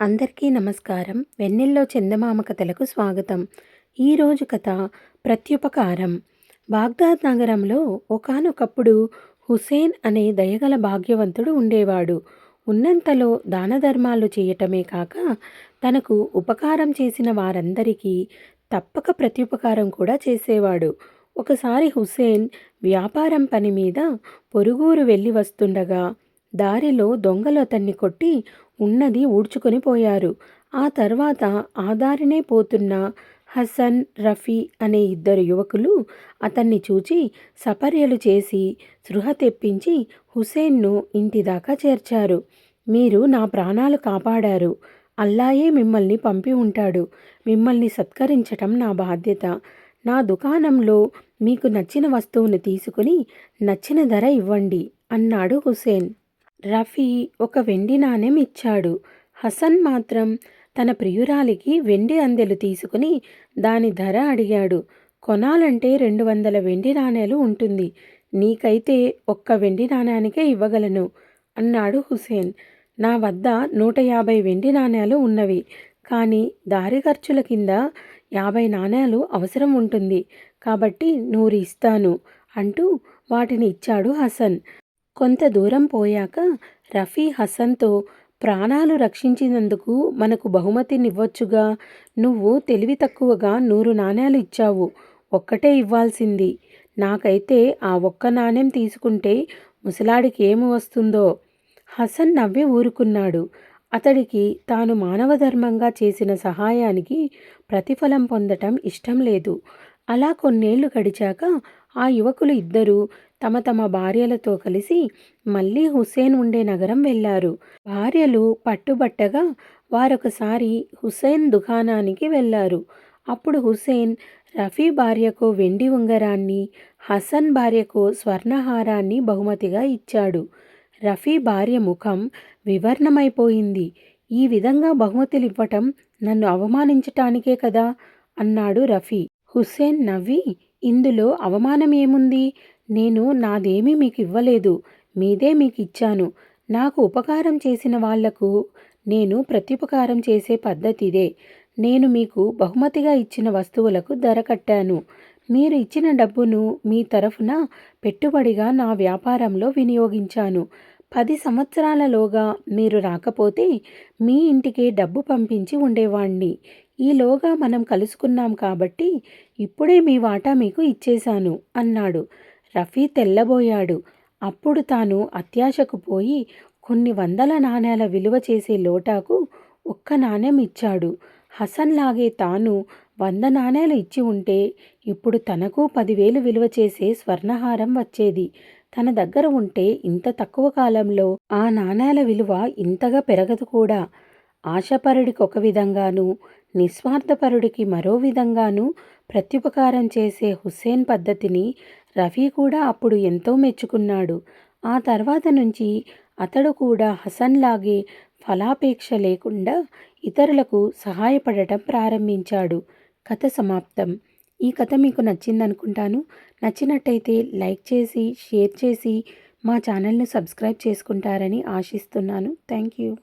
అందరికీ నమస్కారం. వెన్నెల్లో చందమామ కథలకు స్వాగతం. ఈరోజు కథ ప్రత్యుపకారం. బాగ్దాద్ నగరంలో ఒకానొకప్పుడు హుసేన్ అనే దయగల భాగ్యవంతుడు ఉండేవాడు. ఉన్నంతలో దాన ధర్మాలు చేయటమే కాక తనకు ఉపకారం చేసిన వారందరికీ తప్పక ప్రత్యుపకారం కూడా చేసేవాడు. ఒకసారి హుసేన్ వ్యాపారం పని మీద పొరుగురు వెళ్ళి వస్తుండగా దారిలో దొంగలు అతన్ని కొట్టి ఉన్నది ఊడ్చుకొని పోయారు. ఆ తర్వాత ఆ దారినే పోతున్న హసన్ రఫీ అనే ఇద్దరు యువకులు అతన్ని చూచి సపర్యలు చేసి సృహ తెప్పించి హుసేన్ను ఇంటిదాకా చేర్చారు. మీరు నా ప్రాణాలు కాపాడారు. అల్లాయే మిమ్మల్ని పంపి ఉంటాడు. మిమ్మల్ని సత్కరించటం నా బాధ్యత. నా దుకాణంలో మీకు నచ్చిన వస్తువును తీసుకుని నచ్చిన ధర ఇవ్వండి అన్నాడు హుసేన్. రఫీ ఒక వెండి నాణెం ఇచ్చాడు హసన్ మాత్రం తన ప్రియురాలికి వెండి అందెలు తీసుకుని దాని ధర అడిగాడు. కొనాలంటే రెండు వందల వెండి నాణేలు ఉంటుంది. నీకైతే ఒక్క వెండి నాణ్యానికే ఇవ్వగలను అన్నాడు హుసేన్. నా వద్ద నూట యాభై వెండి నాణ్యాలు ఉన్నవి. కానీ దారి ఖర్చుల కింద యాభై నాణ్యాలు అవసరం ఉంటుంది. కాబట్టి నూరు ఇస్తాను అంటూ వాటిని ఇచ్చాడు హసన్. కొంత దూరం పోయాక రఫీ హసన్తో ప్రాణాలు రక్షించినందుకు మనకు బహుమతినివ్వచ్చుగా. నువ్వు తెలివి తక్కువగా నూరు నాణ్యాలు ఇచ్చావు. ఒక్కటే ఇవ్వాల్సింది. నాకైతే ఆ ఒక్క నాణ్యం తీసుకుంటే ముసలాడికి ఏమి వస్తుందో? హసన్ నవ్వి ఊరుకున్నాడు. అతడికి తాను మానవ ధర్మంగా చేసిన సహాయానికి ప్రతిఫలం పొందటం ఇష్టం లేదు. అలా కొన్నేళ్ళు గడిచాక ఆ యువకులు ఇద్దరూ తమ తమ భార్యలతో కలిసి మళ్ళీ హుస్సేన్ ఉండే నగరం వెళ్ళారు. భార్యలు పట్టుబట్టగా వారొకసారి హుస్సేన్ దుకాణానికి వెళ్ళారు. అప్పుడు హుస్సేన్ రఫీ భార్యకు వెండి ఉంగరాన్ని హసన్ భార్యకు స్వర్ణహారాన్ని బహుమతిగా ఇచ్చాడు. రఫీ భార్య ముఖం వివర్ణమైపోయింది. ఈ విధంగా బహుమతులు ఇవ్వటం నన్ను అవమానించటానికే కదా? అన్నాడు రఫీ. హుస్సేన్ నవ్వి ఇందులో అవమానం ఏముంది నేను నాదేమీ మీకు ఇవ్వలేదు మీదే మీకు ఇచ్చాను నాకు ఉపకారం చేసిన వాళ్ళకు నేను ప్రత్యుపకారం చేసే పద్ధతిదే. నేను మీకు బహుమతిగా ఇచ్చిన వస్తువులకు ధర కట్టాను. మీరు ఇచ్చిన డబ్బును మీ తరఫున పెట్టుబడిగా నా వ్యాపారంలో వినియోగించాను. పది సంవత్సరాలలోగా మీరు రాకపోతే మీ ఇంటికే డబ్బు పంపించి ఉండేవాణ్ణి. ఈలోగా మనం కలుసుకున్నాం కాబట్టి ఇప్పుడే మీ వాటా మీకు ఇచ్చేశాను అన్నాడు. రఫీ తెల్లబోయాడు. అప్పుడు తాను అత్యాశకు పోయి కొన్ని వందల నాణేల విలువ చేసే లోటాకు ఒక్క నాణ్యం ఇచ్చాడు. హసన్ లాగే తాను వంద నాణేలు ఇచ్చి ఉంటే ఇప్పుడు తనకు పదివేలు విలువ చేసే స్వర్ణహారం వచ్చేది. తన దగ్గర ఉంటే ఇంత తక్కువ కాలంలో ఆ నాణేల విలువ ఇంతగా పెరగదు కూడా. ఆశపరుడికి ఒక విధంగాను నిస్వార్థపరుడికి మరో విధంగాను ప్రత్యుపకారం చేసే హుస్సేన్ పద్ధతిని రఫీ కూడా అప్పుడు ఎంతో మెచ్చుకున్నాడు. ఆ తర్వాత నుంచి అతడు కూడా హసన్ లాగే ఫలాపేక్ష లేకుండా ఇతరులకు సహాయపడటం ప్రారంభించాడు. కథ సమాప్తం. ఈ కథ మీకు నచ్చిందనుకుంటాను. నచ్చినట్టయితే లైక్ చేసి షేర్ చేసి మా ఛానల్ను సబ్స్క్రైబ్ చేసుకుంటారని ఆశిస్తున్నాను. Thank you.